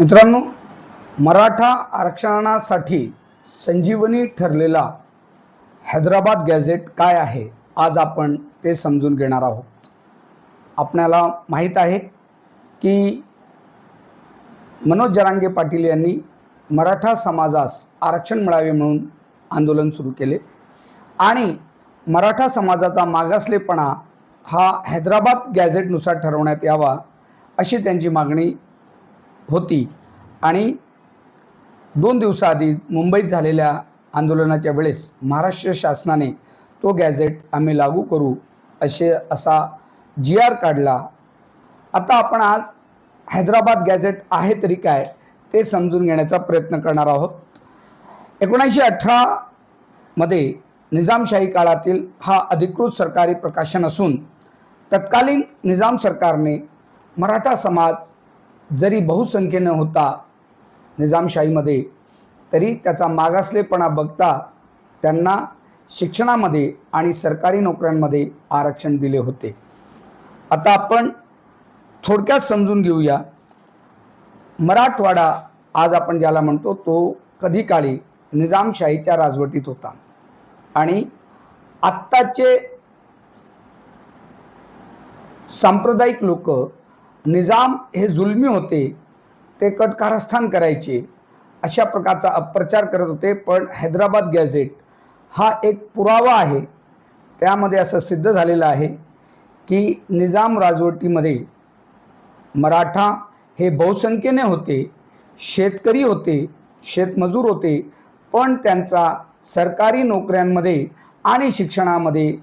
मित्रांनो मराठा आरक्षणासाठी संजीवनी ठरलेला हैदराबाद गॅझेट काय आहे आज आपण ते समजून घेणार आहोत. आपल्याला माहीत आहे की मनोज जरांगे पाटील यांनी मराठा समाजास आरक्षण मिळावे म्हणून आंदोलन सुरू केले. आणि मराठा समाजाचा मागासलेपणा हा हैदराबाद गॅझेटनुसार ठरवण्यात यावा अशी त्यांची मागणी होती. आणि दोन दिवसाआधी मुंबईत झालेल्या आंदोलनाच्या वेळेस महाराष्ट्र शासनाने तो गॅझेट आम्ही लागू करू असे असा जी आर काढला. आता आपण आज हैदराबाद गॅझेट आहे तरी काय ते समजून घेण्याचा प्रयत्न करणार आहोत. एकोणीसशे अठरामध्ये निजामशाही काळातील हा अधिकृत सरकारी प्रकाशन असून तत्कालीन निजाम सरकारने मराठा समाज जरी बहुसंख्येनं होता निजामशाहीमध्ये तरी त्याचा मागासलेपणा बघता त्यांना शिक्षणामध्ये आणि सरकारी नोकऱ्यांमध्ये आरक्षण दिले होते. आता आपण थोडक्यात समजून घेऊया. मराठवाडा आज आपण ज्याला म्हणतो तो कधी काळी निजामशाहीच्या राजवटीत होता. आणि आत्ताचे सांप्रदायिक लोक निजाम हे जुलमी होते ते कटकारस्थान करायचे अशा प्रकारचा अपप्रचार करत होते. पण हैदराबाद गॅझेट हा एक पुरावा आहे. त्यामध्ये असं सिद्ध झालेलं आहे की निजाम राजवटीमध्ये मराठा हे बहुसंख्येने होते शेतकरी होते शेतमजूर होते पण त्यांचा सरकारी नोकऱ्यांमध्ये आणि शिक्षणामध्ये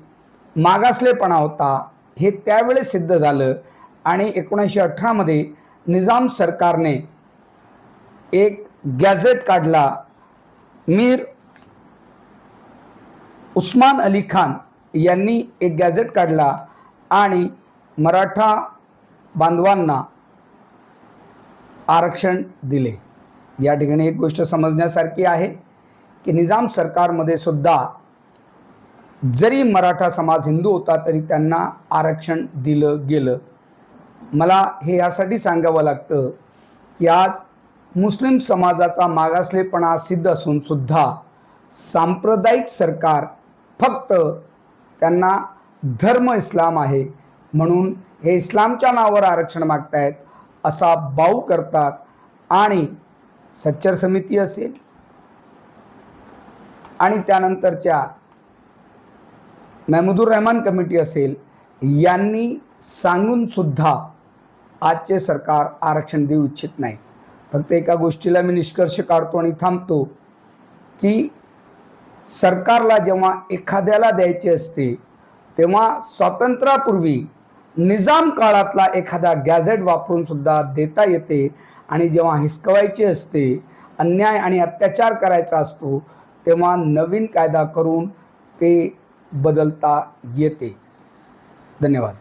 मागासलेपणा होता. हे त्यावेळेस सिद्ध झालं आणि एकोणीसशे अठरामध्ये निजाम सरकारने एक गॅझेट काढला. मीर उस्मान अली खान यांनी एक गॅझेट काढला आणि मराठा बांधवांना आरक्षण दिले. या ठिकाणी एक गोष्ट समजण्यासारखी आहे की निजाम सरकारमध्ये सुद्धा जरी मराठा समाज हिंदू होता तरी त्यांना आरक्षण दिलं गेलं. मला हे यासाठी सांगावं लागतं की आज मुस्लिम समाजाचा मागासलेपणा सिद्ध असून सुद्धा सांप्रदायिक सरकार फक्त त्यांना धर्म इस्लाम आहे म्हणून हे इस्लामच्या नावावर आरक्षण मागतायत असा बाऊ करतात आणि सच्चर समिती असेल आणि त्यानंतरच्या महमुदुर रहमान कमिटी असेल यांनी सांगून सुद्धा आजचे सरकार आरक्षण देऊ इच्छित नाही. फक्त एका गोष्टीला मी निष्कर्ष काढतो आणि थांबतो की सरकारला जेव्हा एखाद्याला द्यायचे असते तेव्हा स्वातंत्र्यापूर्वी निजाम काळातला एखादा गॅझेट वापरून सुद्धा देता येते आणि जेव्हा हिसकवायचे असते अन्याय आणि अत्याचार करायचा असतो तेव्हा नवीन कायदा करून ते बदलता येते. धन्यवाद.